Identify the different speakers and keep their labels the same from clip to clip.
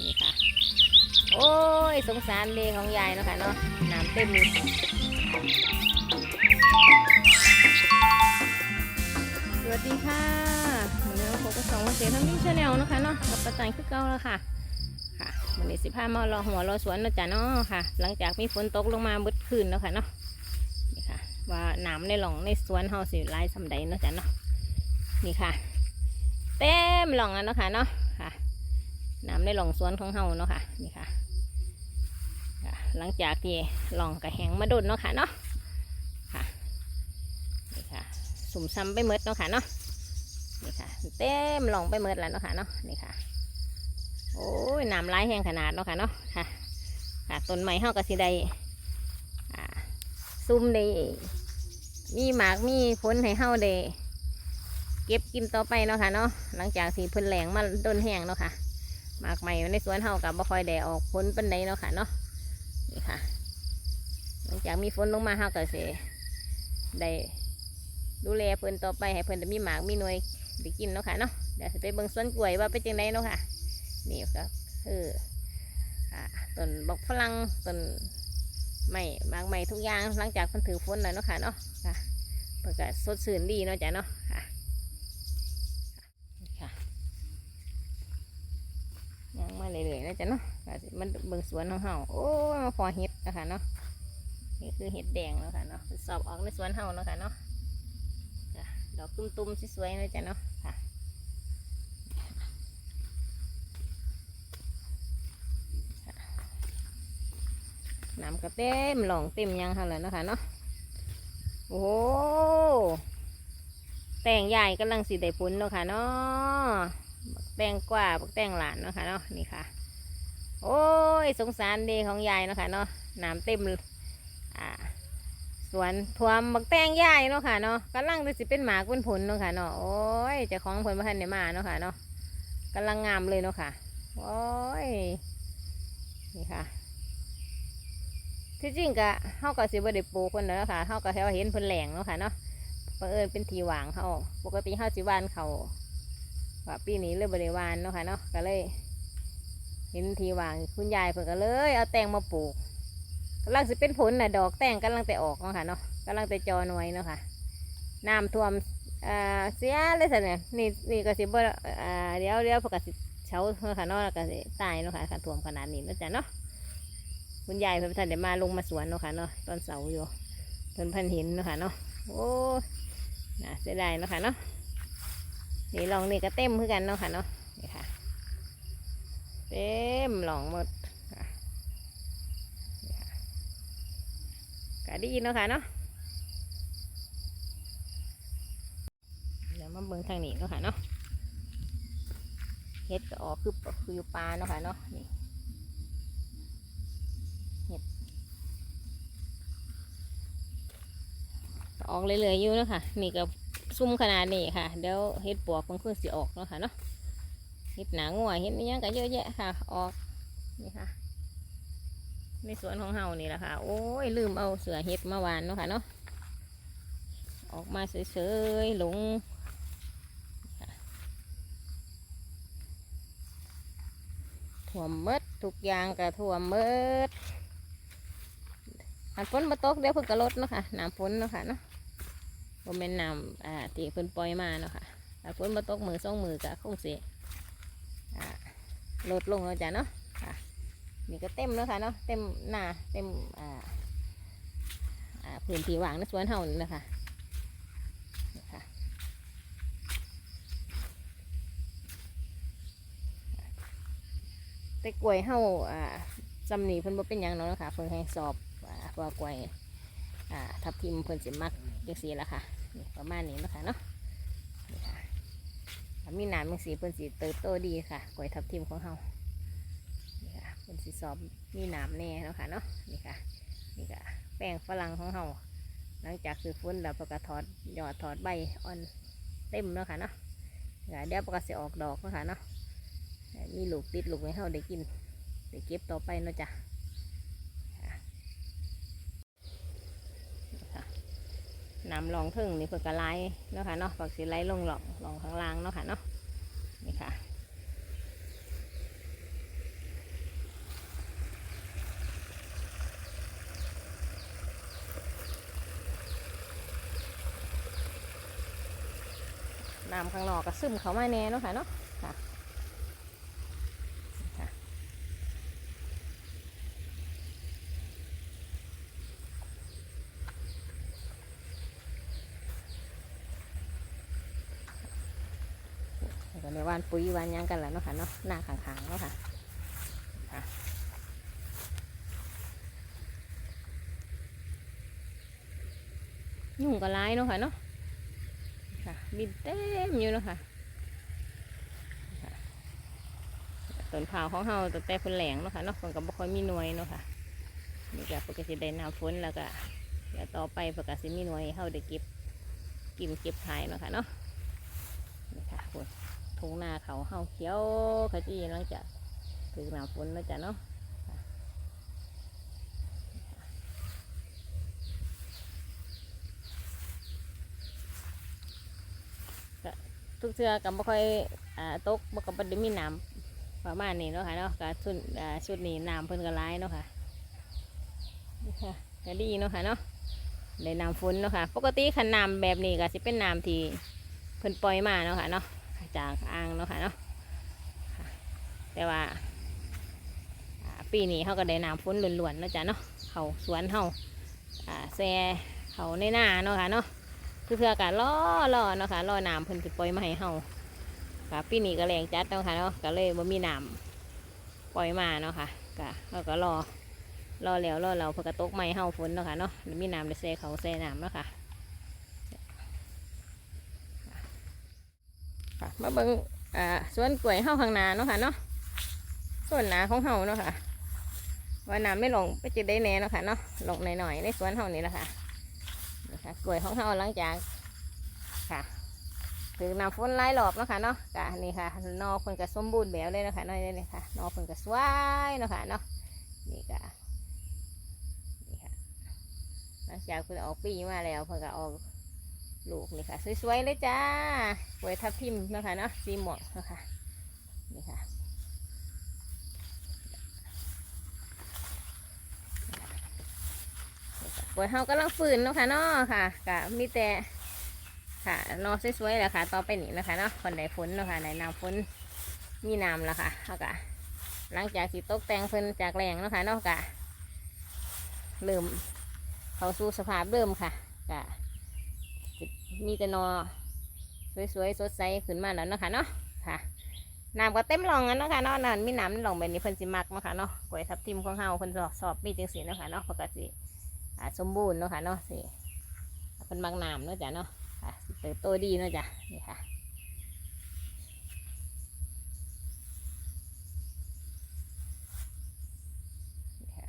Speaker 1: นี่ค่ะ โอ้ยสงสารเลของยายเนาะค่ะเนาะน้ำเต็มเลยสวัสดีค่ะวันนี้เราพบกับสองวันเสียทั้งที่ชาแนลนะคะเนาะกับประจันคือเก่าแล้วค่ะค่ะวันนี้สิพามารอหัวรอสวนเนาะจ้ะเนาะค่ะ หลังจากมีฝนตกลงมาบึดคืนเนาะค่ะเนาะนี่ค่ะ ว่าน้ำในหลองในสวนเฮาสิหลายสำใดเนาะจ้ะเนาะนี่ค่ะ เต็มหลองอะเนาะค่ะเนาะค่ะ น้ำในหลองสวนของเฮาเนาะค่ะนี่ค่ะ หลังจากที่หลองกระแหงมาดนเนาะค่ะเนาะค่ะนี่ค่ะสุ่มซ้ำไปเมดเนาะค่ะเนาะนี่ค่ะเต็มหลองไปเมดแล้วเนาะค่ะเนาะนี่ค่ะโอ้ยน้ำไหลแห้งขนาดเนาะค่ะเนาะค่ะค่ะต้นไม้เฮาก็สิได้อ่าซุ่มได้มีหมากมีผลให้เฮาได้เก็บกินต่อไปเนาะค่ะเนาะหลังจากที่พิ่นแหลงมาต้นแห้งเนาะค่ะ หมากใหม่ในสวนเฮากับบ่คอยได้ออกผลปานใดเนาะค่ะเนาะนี่ค่ะหลังจากมีฝนลงมาเฮาก็สิได้ดูแลเพิ่นต่อไปให้เพิ่นได้มีหมากมีหน่วยได้กินเนาะค่ะเนาะเดี๋ยวไปเบิ่งสวนกล้วยว่าเป็นจังไดเนาะค่ะนี่ก็คืออ่าต้นบอกฝรั่งต้นไม้บางไม้ทุกอย่างหลังจากมันถือฝนแล้วเนาะค่ะเนาะค่ะเปิดก็สดชื่นดีเนาะจ้ะเนาะค่ะนี่ค่ะยังมาเรื่อยๆ นะจ๊ะเนาะมันเบิ่งสวนของเฮาโอ้มาพอเห็ดนะคะเนาะนี่คือเห็ดแดงเนาะค่ะเนาะสอบออกในสวนเฮาเนาะค่ะเนาะดอกตุ้มๆสวยๆเนะจ้ะเนาะค่ะน้ำก็เต็มหลองเต็มยังค่ะเลยนะคะเนาะโอ้โหแต่งใหญ่กำลังสีได้ผลเนาะค่ะเนาะแตงกว่าแตงหลานเนาะค่ะเนาะนี่ค่ะ โอ้ยสงสารเดของยายเนาะค่ะเนาะน้ำเต็มอ่าสวนทวมบักแตงใหญ่เนาะค่ะเนาะกำลังจะสิเป็นหมากเป็นผลเนาะค่ะเนาะโอ้ยจ้าของผลมาทันเนี่ยมาเนาะค่ะเนาะกำลังงามเลยเนาะค่ะโอ้ยนี่ค่ะที่จริงก็เฮาก็สิบ่ได้ปลูกเพิ่นเนาะค่ะเฮาก็แค่ว่าเห็นเพิ่นแหลงเนาะค่ะเนาะบังเอิญเป็นทีหวางเฮาปกติเฮาสิวานเขาว่าปีนี้เลยบ่ได้วานเนาะค่ะเนาะก็เลย เห็นทีวางคุณยายเพิ่นก็เลย เอาแตงมาปลูกกำลังสิเป็นผลน่ะดอกแตงกำลังแต่ออกเนาะค่ะเนาะกำลังแต่จอหน่วยเนาะค่ะน้ำท่วมอ่าเสียเลยสิเนี่ยนี่นี่ก็สิบ่อ่าเดี๋ยวเดี๋ยวพิ่นก็สิเฉาเนาะค่ะเนาะก็สิตายเนาะค่ะคันท่วมขนาดนี้เนาะจ้ะเนาะคุณยายเพิ่นท่านเดี๋ยวมาลงมาสวนเนาะค่ะเนาะตอนเสาร์อยู่เพิ่นพันห็นเนาะค่ะเนาะโอ้น่าเสียดายเนาะค่ะเนาะนี่ลองนี่ก็เต็มเพื่อกันเนาะค่ะเนาะ เต็มหลองหมดค่ะนี่ค่ะก็ดีเนาะค่ะเนาะเดี๋ยวมาเบิ่งทางนี้เนาะค่ะเนาะเฮ็ดก็ออกคือคืออยู่ปลาเนาะค่ะเนาะนี่เฮดออกเลยๆอยู่เนาะค่ะนี่ก็ซุ่มขนาดนี้ค่ะเดี๋ยวเห็ดปวกมันคือสิออกเนาะค่ะเนาะ เห็ดหนางัวเห็ดนี่ยังก็เยอะแยะค่ะออกนี่ค่ะในสวนของเฮานี่แหละค่ะ โอ้ยลืมเอาเสือเห็ดมาวานเนาะค่ะเนาะออกมาเฉยๆหลงค่ะท่วมเมดทุกอย่างก็ท่วมเมดหันฝนมาตกเดี๋ยวเพิ่งกระลดเนาะค่ะน้ำฝนเนาะค่ะเนาะบ่แม่นน้ำอ่าที่เพิ่นปล่อยมาเนาะค่ะถ้าฝนมาตกมือสองมือก็คงเสิอ่า ลดลงแล้วจ้ะเนาะค่ะนี่ก็เต็มแล้วค่ะเนาะเต็มหน้าเต็มอ่าพื้นที่ว่างในสวนเฮานี่นะคะนี่ค่ะแต่กล้วยเฮาอ่าซำนี่เพิ่นบ่เป็นหยังเนาะค่ะเพิ่นให้สอบอ่าว่ากล้วยอ่าทับทิมเพิ่นสิมักจังสีละค่ะนี่ประมาณนี้นะคะเนาะ ถ้ามีหนามจังสีเพิ่นสีเติบโตดีค่ะกล้วยทับทิมของเฮานี่ค่ะเพิ่นสีสอบมีหนามแน่เนาะค่ะเนาะนี่ค่ะนี่ค่ะแป้งฝรั่งของเฮาหลังจากซื้อฟุ้นแล้วประกาถอดยอดถอดใบอ่อนเต็มเนาะค่ะเนาะค่ะเดี๋ยวประกาศออกดอกเนาะค่ะเนาะมีลูกติดลูกให้เฮาได้กินได้เก็บต่อไปเนาะจ้ะ น้ำรองทึ่งนี่เพื่อกระไลเนาะค่ะเนาะฝักสีไลลงหลอกลองข้างล่างเนาะค่ะเนาะนี่ค่ะน้ำข้างนอกก็ซึมเข้ามาแน่เนาะค่ะเนาะ แล้วก็ในวานปุ๋ยวานยังกันแล้วเนาะค่ะเนาะหน้าขางๆเนาะค่ะค่ะยุ่งก็ร้ายเนาะค่ะเนาะค่ะบินเต็มอยู่เนาะค่ะค่ะต้นเผาของเฮาตั้งแต่เพิ่นแหลงเนาะค่ะเนาะเพิ่นก็บ่ค่อยมีหน่วยเนาะค่ะนี่ก็เพิ่นก็สิได้น้ำฝนแล้วก็เดี๋ยวต่อไปเพิ่นก็สิมีหน่วยให้เฮาได้เก็บกินเก็บขายเนาะค่ะเนาะนี่ค่ะคุณ ทุ่งนาเขาเฮาเขียวขจีหลังจากถึงหนาฝนแล้วจ้ะเนาะทุกเทือกับบ่ค่อยอ่าตกบ่กับบ่ได้มีน้ำประมาณนี้เนาะค่ะเนาะก็ชุดอ่าชุดนี้น้ำเพิ่นก็หลายเนาะค่ะนี่ค่ะก็ดีเนาะค่ะเนาะได้น้ำฝนเนาะค่ะ ปกติคันน้ำแบบนี้ก็สิเป็นน้ำที่เพิ่นปล่อยมาเนาะค่ะเนาะ จากอ่างเนาะค่ะเนาะแต่ว่าปีนี้เขาก็ได้น้ำฝนล้วนๆเนาะจ้ะเนาะเขาสวนเขาแซ่เขาในหน้าเนาะค่ะเนาะคือเพื่อการล่อล่อเนาะค่ะล่อน้ำเพิ่นสิปล่อยมาให้เฮาค่ะปีนี้ก็แรงจัดเนาะค่ะเนาะก็เลยบ่มีน้ำปล่อยมาเนาะค่ะก็เราก็รอรอแล้วรอเราเพื่อกระตกไม้เฮาฝนเนาะค่ะเนาะมีน้ำได้แซ่เขาแซ่น้ำเนาะค่ะ ค่ะมาเบิงอ่าสวนกล้วยเฮาข้างนาเนาะค่ะเนาะส่วนหนาของเฮาเนาะค่ะว่าน้ำไม่ลงไปจะได้แน่เนาะค่ะเนาะลงหน่อยๆในสวนเฮานี่แหละค่ะนะคะกล้วยของเฮาหลังจากค่ะถึงน้ำฝนหลายรอบเนาะค่ะเนาะกะนี่ค่ะนอเพิ่นก็สมบูรณ์แบบเลยเนาะค่ะน้อยเลยค่ะนอเพิ่นก็สวยเนาะค่ะเนาะนี่ก็นี่ค่ะหลังจากเพิ่นออกปีมาแล้วเพิ่นก็ออก ลูกนี่ค่ะ สวยๆเลยจ้ากล้วยทับทิมนะคะเนาะสีหม่วงเนะคะนี่ค่ะวยเฮากำลังฟื้นนะคะเนาะค่ะกะมีแต่ค่ะนอสวยๆแหละค่ะ ต่อไปนี้นะคะเนาะคนใดฝนนะค่ะในน้ำฝนมีน้ำแล้วค่ะเฮากะหลังจากที่ตกแต่งเพิ่นจากแรงนะคะเนาะกะเริ่มเข้าสู่สภาพเดิมค่ะกะ มีแต่นอ สวยๆสดใสขึ้นมาแล้วนะคะเนาะค่ะน้ำก็เต็มหลองกันเนะคะเนาะนั่นมีน้ำหลองแบบนี้เพิ่นสิมักนะคะเนาะกล้วยทับทิมของเฮาเพิ่นสอบสอบมีจังสีนะคะเนาะปกติอ่าสมบูรณ์เนาะค่ะเนาะสิเพิ่นมักน้ำเนาะจ้ะเนาะค่ะเติบโตดีเนาะจ้ะนี่ค่ะนี่ค่ะ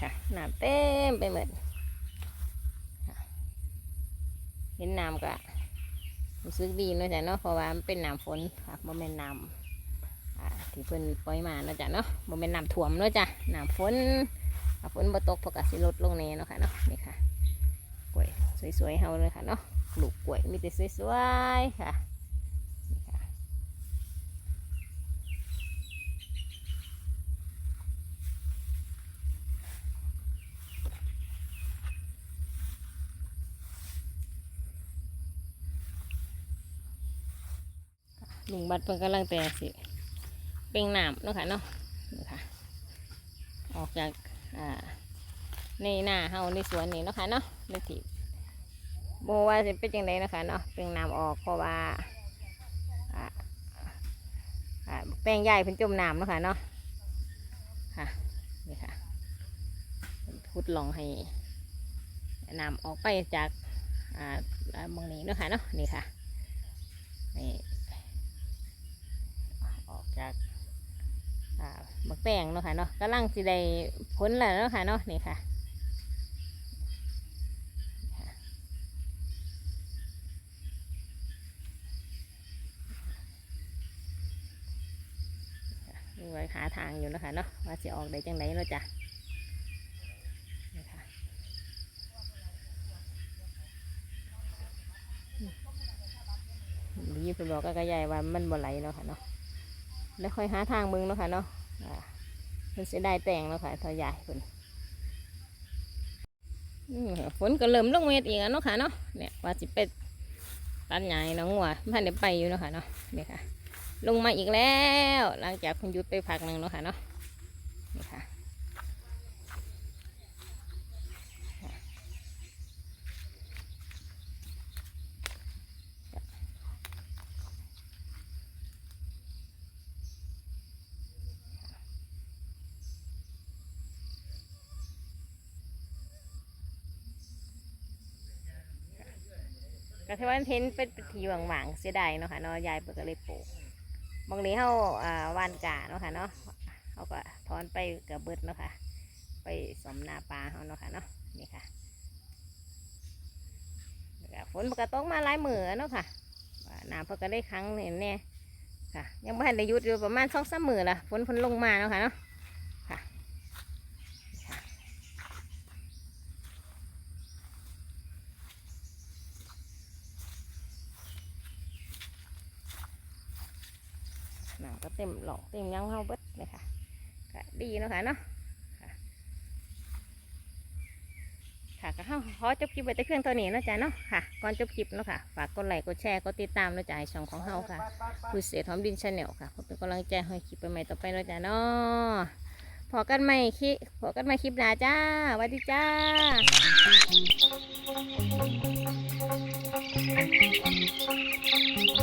Speaker 1: ค่ะ น้ำเต็มไปหมดเห็นน้ำก็รู้สึกดีเนาะจ้ะเนาะเพราะว่ามันเป็นน้ำฝนค่ะโมเมนน้ำอ่าที่เพิ่นปล่อยมาเนาะจ้ะเนาะโมเมนน้ำท่วมเนาะจ้ะน้ำฝนฝนบ่ตกพอกสิลดลงแน่เนาะค่ะเนาะนี่ค่ะกล้วยสวยๆเฮาเลยค่ะเนาะลูกกล้วยมีแต่สวยๆค่ะ ลุงบัดเพิ่นกำลังแต่สิเป่งน้ำเนาะค่ะเนาะนี่ค่ะ ออกจากอ่าในหน้าเฮาในสวนนี่เนาะค่ะเนาะในที่โบว่าจะเป็นยังไงนาะคะเนาะเป่งน้ำออกเพราะว่าอ่าอ่าแป้งใหญ่เพิ่นจมน้ำเนาะค่ะเนาะค่ะนี่ค่ะพุดลองให้น้ำออกไปจากอ่าอ่าหมองนี้เนาะค่ะเนาะนี่ค่ะนี่ จากบักแตงเนาะค่ะเนาะกำลังสิได้ผลแล้วเนาะค่ะเนาะนี่ค่ะนี่ไว้หาทางอยู่เนาะคะเนาะว่าจะออกได้จังไดเนาะจ้ะนี่ค่ะดีเพิ่นบอกกับกระยายว่ามันบ่ไหลเนาะค่ะเนาะ แล้วค่อยหาทางมึงเนาะค่ะเนาะมันเพิ่นสิได้แต่งเนาะค่ะทอยายเพิ่นฝนก็เริ่มลงเม็ดอีกแล้วเนาะค่ะเนาะเนี่ยว่าสิเป็ดตันใหญ่น้องหัวพันเดี๋ยวไปอยู่เนาะค่ะเนาะนี่ค่ะ ลงมาอีกแล้ว หลังจากคุณยุดไปพักหนึ่งเนาะค่ะเนาะนี่ค่ะ ก็ที่ว่าเห็นเป็นทีหว่างๆเสียดายเนาะค่ะเนาะยายเปิดก็เลยปลูกบางนี้เขาอ่าวานกาเนาะค่ะเนาะเขาก็ถอนไปกับเบิดเนาะค่ะ ไปสมนาปลาเขาเนาะค่ะเนาะนี่ค่ะฝนมันก็ตกมาหลายมือเนาะค่ะว่าน้ำเพิ่นก็ได้ครั้งเห็นแน่ค่ะ ยังไม่ทันได้ยุดอยู่ประมาณสองสามมือละฝนเพ้นลงมาเนาะค่ะเนาะค่ะน้ำ ก็เต็มหลอกเต็มยังเฮาเบิดเลยค่ะก็ดีเนาะค่ะเนาะค่ะก็เข้าขอจบคลิปไว้แต่เพียงเท่านี้นะจ๊ะเนาะค่ะก่อนจบคลิปเนาะค่ะฝากกดไลค์กดแชร์กดติดตามนะจ๊ะช่องของเฮาค่ะคุยเสียหอมดินชาแนลค่ะเพื่อเป็นกำลังใจให้คลิปใหม่ต่อไปนะจ๊ะเนาะพอกันใหม่คลิปพอกันใหม่คลิปหน้าจ้าสวัสดีจ้า